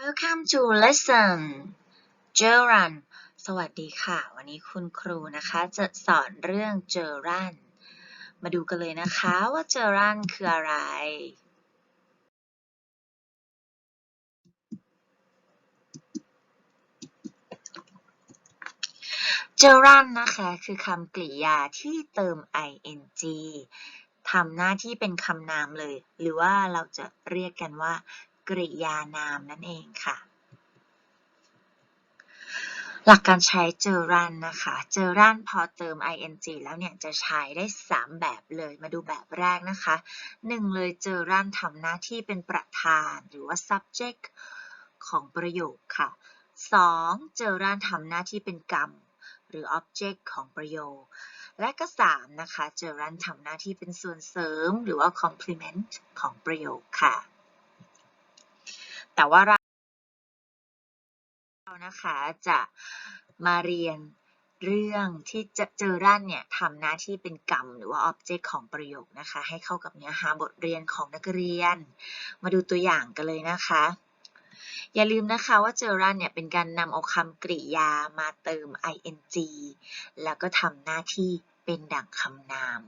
Welcome to lesson Gerund สวัสดีค่ะ วันนี้คุณครูนะคะจะสอนเรื่อง Gerund มาดูกันเลยนะคะว่า Gerund คืออะไร Gerund นะคะคือคำกริยาที่เติม ing ทำหน้าที่เป็นคำนามเลย หรือว่าเราจะเรียกกันว่า กริยานามนั่นเองค่ะ หลักการใช้ gerund นะคะ gerund พอเติม ing แล้วเนี่ยจะใช้ได้ 3 แบบเลย มาดูแบบแรกนะคะ 1 เลย gerund ทำหน้าที่เป็นประธานหรือว่า subject ของประโยคค่ะ 2. gerund ทำหน้าที่เป็นกรรมหรือ object ของประโยค และก็ 3 นะคะ gerund ทำหน้าที่เป็นส่วนเสริมหรือว่า complement ของประโยคค่ะ แต่ว่าเรานะคะจะมาเรียนเรื่องที่จะเจอรันเนี่ยทำหน้าที่เป็นกรรมหรือว่า object ของประโยคนะคะ ให้เข้ากับเนื้อหาบทเรียนของนักเรียน มาดูตัวอย่างกันเลยนะคะ อย่าลืมนะคะว่าเจอรันเนี่ยเป็นการนำเอาคำกริยามาเติม ing แล้วก็ทำหน้าที่เป็นดั่งคำนาม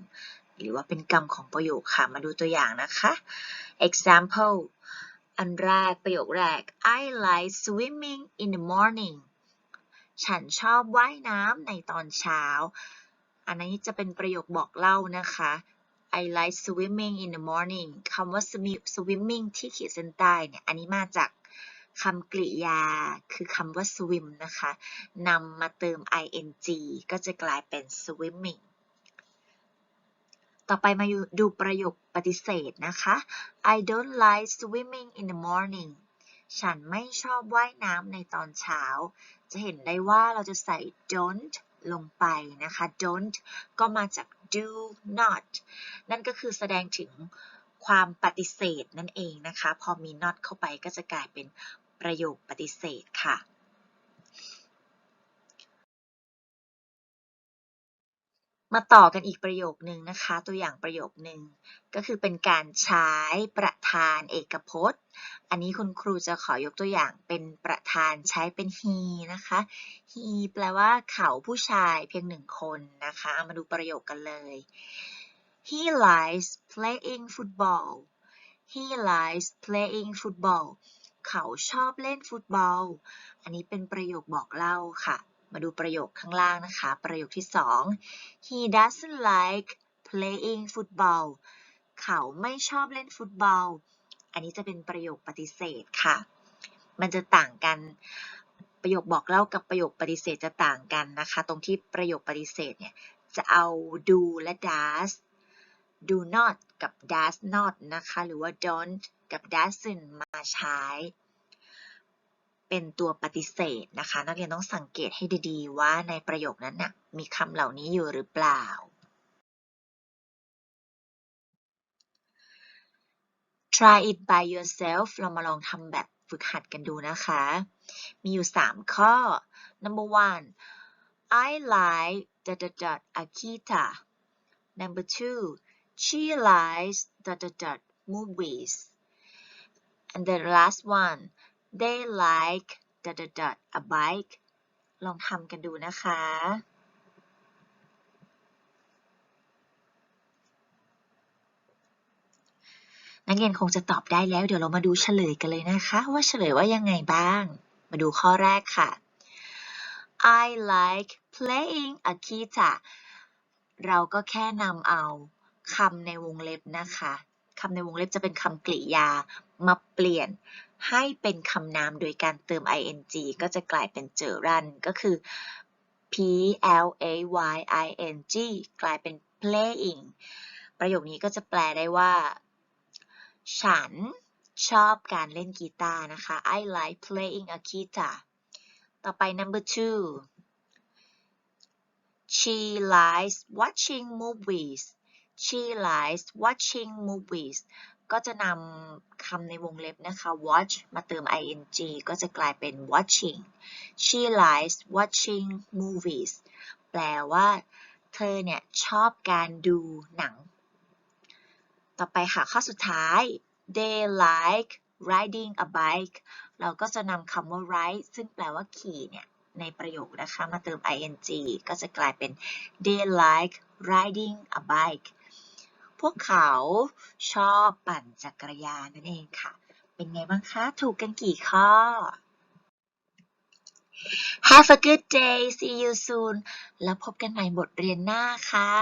หรือว่าเป็นกรรมของประโยคค่ะ มาดูตัวอย่างนะคะ example อันแรกประโยคแรก I like swimming in the morning ฉันชอบว่ายน้ำในตอนเช้า อันนี้จะเป็นประโยคบอกเล่านะคะ I like swimming in the morning คำว่า swimming ที่ขีดเส้นใต้เนี่ย อันนี้มาจากคำกริยาคือคำว่า swim นะคะ นำมาเติม ing ก็จะกลายเป็น swimming ต่อไปมาดูประโยคปฏิเสธนะคะ I don't like swimming in the morning ฉันไม่ชอบว่ายน้ำในตอนเช้า จะเห็นได้ว่าเราจะใส่ don't ลงไปนะคะ don't ก็มาจาก do not นั่นก็คือแสดงถึงความปฏิเสธนั่นเองนะคะ พอมี not เข้าไปก็จะกลายเป็นประโยคปฏิเสธค่ะ มาต่อกันอีกประโยคนึงนะคะ ตัวอย่างประโยคนึงก็คือเป็นการใช้ประธานเอกพจน์ อันนี้คุณครูจะขอยกตัวอย่างเป็นประธานใช้เป็น he นะคะ he แปลว่าเขาผู้ชายเพียงหนึ่งคนนะคะมาดูประโยคกันเลย he likes playing football he likes playing football เขาชอบเล่นฟุตบอล อันนี้เป็นประโยคบอกเล่าค่ะ มาดูประโยคข้างล่างนะคะ ประโยคที่สอง he doesn't like playing football เขาไม่ชอบเล่นฟุตบอล อันนี้จะเป็นประโยคปฏิเสธค่ะ มันจะต่างกันประโยคบอกเล่ากับประโยคปฏิเสธจะต่างกันนะคะ ตรงที่ประโยคปฏิเสธเนี่ยจะเอา do และ does do not กับ does not นะคะ หรือว่า don't กับ doesn't มาใช้ เป็นตัวปฏิเสธนะคะ นักเรียนต้องสังเกตให้ดีๆ ว่าในประโยคนั้นนะมีคำเหล่านี้อยู่หรือเปล่า try it by yourself เรามาลองทำแบบฝึกหัดกันดูนะคะ มีอยู่ 3 ข้อ number one I like the the the Akita number two she likes the the the movies and the last one they like dot dot dot a bike ลองทำกันดูนะคะ นักเรียนคงจะตอบได้แล้ว เดี๋ยวเรามาดูเฉลยกันเลยนะคะ ว่าเฉลยว่ายังไงบ้าง มาดูข้อแรกค่ะ I like playing a guitar เราก็แค่นำเอาคำในวงเล็บนะคะคำในวงเล็บจะเป็นคำกริยามาเปลี่ยน ให้เป็นคำนามโดยการเติม ing ก็จะกลายเป็นเจอรันก็คือ p l a y i n g กลายเป็น playing ประโยคนี้ก็จะแปลได้ว่า ฉันชอบการเล่นกีตาร์นะคะ I like playing a guitar ต่อไป number two she likes watching movies she likes watching movies ก็จะนำคำในวงเล็บนะคะ watch มาเติม ing ก็จะกลายเป็น watching she likes watching movies แปลว่าเธอเนี่ยชอบการดูหนัง ต่อไปค่ะข้อสุดท้าย they like riding a bike เราก็จะนำคำว่า ride ซึ่งแปลว่าขี่เนี่ยในประโยคนะคะ มาเติม ing ก็จะกลายเป็น they like riding a bike พวกเขาชอบปั่นจักรยานนั่นเองค่ะ เป็นไงบ้างคะ ถูกกันกี่ข้อ Have a good day see you soon แล้วพบกันใหม่บทเรียนหน้าค่ะ